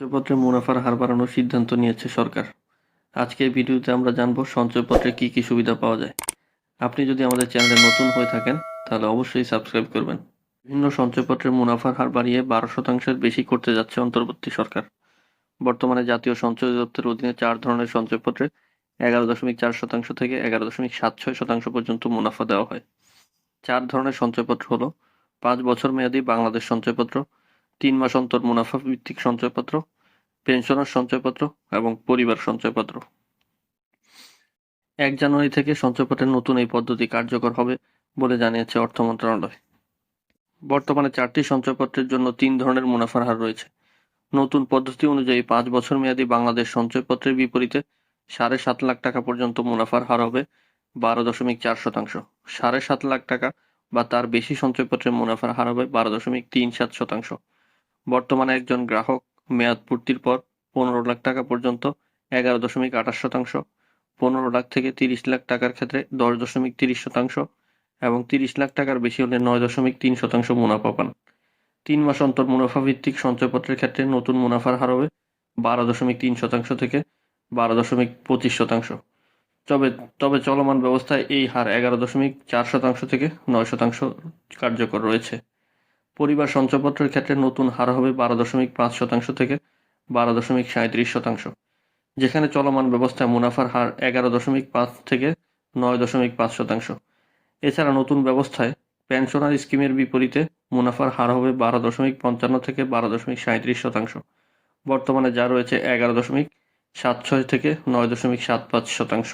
সঞ্চয়পত্রে মুনাফার হার বাড়ানোর সিদ্ধান্ত নিয়েছে সরকার। আজকের ভিডিওতে আমরা জানব সঞ্চয়পত্রে কি কি সুবিধা পাওয়া যায়। আপনি যদি আমাদের চ্যানেলে নতুন হয়ে থাকেন, তাহলে অবশ্যই সাবস্ক্রাইব করবেন। বিভিন্ন সঞ্চয়পত্রের মুনাফার হার বাড়িয়ে বারো শতাংশের বেশি করতে যাচ্ছে অন্তর্বর্তী সরকার। বর্তমানে জাতীয় সঞ্চয় দপ্তরের অধীনে চার ধরনের সঞ্চয়পত্রে এগারো দশমিক চার শতাংশ থেকে এগারো দশমিক সাত ছয় শতাংশ পর্যন্ত মুনাফা দেওয়া হয়। চার ধরনের সঞ্চয়পত্র হলো পাঁচ বছর মেয়াদী বাংলাদেশ সঞ্চয়পত্র তিন মাস অন্তর মুনাফা ভিত্তিক সঞ্চয়পত্র পেনশনার সঞ্চয়পত্র এবং পরিবার সঞ্চয়পত্র। এক জানুয়ারি থেকে সঞ্চয়পত্রের নতুন এই পদ্ধতি কার্যকর হবে বলে জানিয়েছে অর্থ মন্ত্রণালয়। বর্তমানে চারটি সঞ্চয়পত্রের জন্য তিন ধরনের মুনাফার হার রয়েছে। নতুন পদ্ধতি অনুযায়ী পাঁচ বছর মেয়াদী বাংলাদেশ সঞ্চয়পত্রের বিপরীতে সাড়ে সাত লাখ টাকা পর্যন্ত মুনাফার হার হবে বারো দশমিক চার শতাংশ। সাড়ে সাত লাখ টাকা বা তার বেশি সঞ্চয়পত্রের মুনাফার হার হবে বারো দশমিক তিন সাত শতাংশ। বর্তমানে একজন গ্রাহক, মেয়াদ পূর্তির পর পনেরো লাখ টাকা পর্যন্ত, এগারো দশমিক আঠাশ শতাংশ, পনেরো লাখ থেকে তিরিশ লাখ টাকার ক্ষেত্রে দশ দশমিক তিরিশ শতাংশ এবং তিরিশ লাখ টাকার বেশি হলে নয় দশমিক তিন শতাংশ মুনাফা পান। তিন মাস অন্তর মুনাফা ভিত্তিক সঞ্চয়পত্রের ক্ষেত্রে নতুন মুনাফার হার হবে বারো দশমিক তিন শতাংশ থেকে বারো দশমিক পঁচিশ শতাংশ। তবে তবে চলমান ব্যবস্থায় এই হার এগারো দশমিক চার শতাংশ থেকে নয় শতাংশ কার্যকর রয়েছে। পরিবার সঞ্চয়পত্রের ক্ষেত্রে নতুন হার হবে বারো দশমিক পাঁচ শতাংশ থেকে বারো দশমিক সাঁত্রিশ শতাংশ, যেখানে চলমান ব্যবস্থায় মুনাফার হার এগারো দশমিক পাঁচ থেকে নয় দশমিক পাঁচ শতাংশ। এছাড়া নতুন ব্যবস্থায় পেনশনার স্কিমের বিপরীতে মুনাফার হার হবে বারো দশমিক পঞ্চান্ন থেকে বারো দশমিক সাঁত্রিশ শতাংশ, বর্তমানে যা রয়েছে এগারো দশমিক সাত ছয় থেকে নয় দশমিক সাত পাঁচ শতাংশ।